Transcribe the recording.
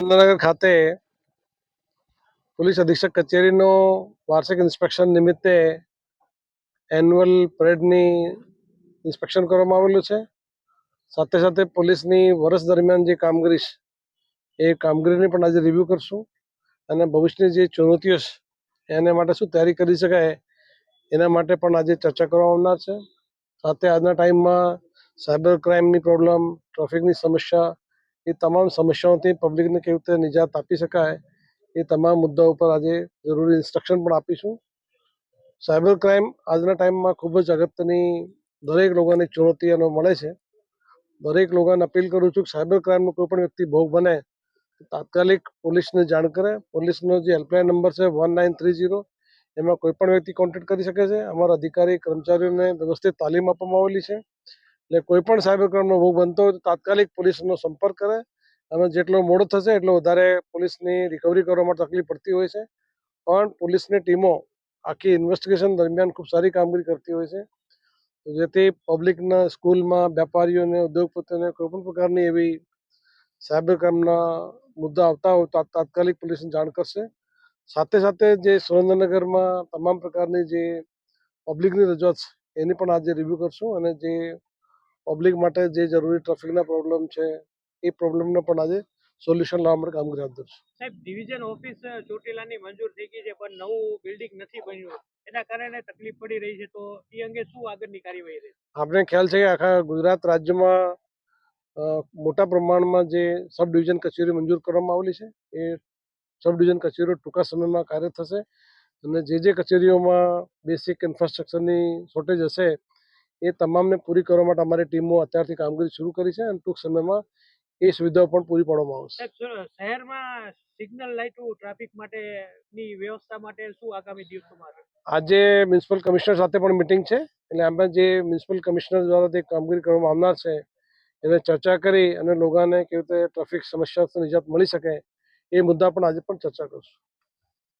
સુરેન્દ્રનગર ખાતે પોલીસ અધિક્ષક કચેરીનો વાર્ષિક ઇન્સ્પેક્શન નિમિત્તે એન્યુઅલ પરેડની ઇન્સ્પેક્શન કરવામાં આવેલું છે. સાથે સાથે પોલીસની વર્ષ દરમિયાન જે કામગીરી છે, એ કામગીરીની પણ આજે રિવ્યૂ કરશું અને ભવિષ્યની જે ચુનૌતીઓ છે, એને માટે શું તૈયારી કરી શકાય, એના માટે પણ આજે ચર્ચા કરવામાં આવનાર છે. સાથે આજના ટાઈમમાં સાયબર ક્રાઇમની પ્રોબ્લેમ ટ્રાફિકની સમસ્યા એ તમામ સમસ્યાઓથી પબ્લિકને કેવી રીતે નિજાત આપી શકાય એ તમામ મુદ્દાઓ પર આજે જરૂરી ઇન્સ્ટ્રક્શન પણ આપીશું. સાયબર ક્રાઇમ આજના ટાઈમમાં ખૂબ જ અગત્યની દરેક લોકોને ચુનૌતી એનો મળે છે. દરેક લોકોને અપીલ કરું છું કે સાયબર ક્રાઇમનો કોઈ પણ વ્યક્તિ ભોગ બને, તાત્કાલિક પોલીસને જાણ કરે. પોલીસનો જે હેલ્પલાઇન નંબર છે વન નાઇન થ્રી ઝીરો એમાં કોઈ પણ વ્યક્તિ કોન્ટેક્ટ કરી શકે છે. અમારા અધિકારી, કર્મચારીઓને વ્યવસ્થિત તાલીમ આપવામાં આવેલી છે. એટલે કોઈ પણ સાયબર ક્રાઇમનો ભોગ બનતો હોય તો તાત્કાલિક પોલીસનો સંપર્ક કરે. અને જેટલો મોડો થશે એટલો વધારે પોલીસની રિકવરી કરવામાં તકલીફ પડતી હોય છે. પણ પોલીસની ટીમો આખી ઇન્વેસ્ટિગેશન દરમિયાન ખૂબ સારી કામગીરી કરતી હોય છે. જેથી પબ્લિકના સ્કૂલમાં વેપારીઓને, ઉદ્યોગપતિઓને કોઈ પણ પ્રકારની એવી સાયબર ક્રાઇમના મુદ્દા આવતા હોય તો તાત્કાલિક પોલીસને જાણ કરશે. સાથે સાથે જે સુરેન્દ્રનગરમાં તમામ પ્રકારની જે પબ્લિકની રજૂઆત છે, એની પણ આજે રિવ્યૂ કરશું અને જે પબ્લિક માટે જે જરૂરી ટ્રાફિકના પ્રોબ્લેમ છે એ પ્રોબ્લેમનો પણ આજે સોલ્યુશન લાવવા માટે કામગીરી હાથ ધરશું સાહેબ ડિવિઝન ઓફિસ ચોટીલાની મંજૂર થઈ ગઈ છે પણ નવું બિલ્ડિંગ નથી બન્યું. એના કારણે તકલીફ પડી રહી છે તો એ અંગે શું આગળની કાર્યવાહી રહેશે? આપણે ખ્યાલ છે કે આખા ગુજરાત રાજ્યમાં મોટા પ્રમાણમાં જે સબ ડિવિઝન કચેરી મંજૂર કરવામાં આવેલી છે એ સબ ડિવિઝન કચેરીઓ ટૂંકા સમયમાં કાર્ય થશે. અને જે જે કચેરીઓમાં બેસિક ઇન્ફ્રાસ્ટ્રક્ચરની શોર્ટેજ હશે એ તમામને પૂરી કરવા માટે અમારી ટીમો અત્યારથી કામગીરી શરૂ કરી છે અને ટૂંક સમયમાં એ સુવિધાઓ પણ પૂરી પાડવામાં આવશે શહેરમાં સિગ્નલ લાઇટો ટ્રાફિક માટેની વ્યવસ્થા માટે શું આગામી દિવસોમાં? આજે મ્યુનિસિપલ કમિશનર સાથે પણ મિટિંગ છે એટલે આમાં જે મ્યુનિસિપલ કમિશનર દ્વારા તે કામગીરી કરવામાં આવનાર છે એને ચર્ચા કરી અને લોકોને કેવી રીતે ટ્રાફિક સમસ્યા નિજાત મળી શકે એ મુદ્દા પણ આજે પણ ચર્ચા કરશું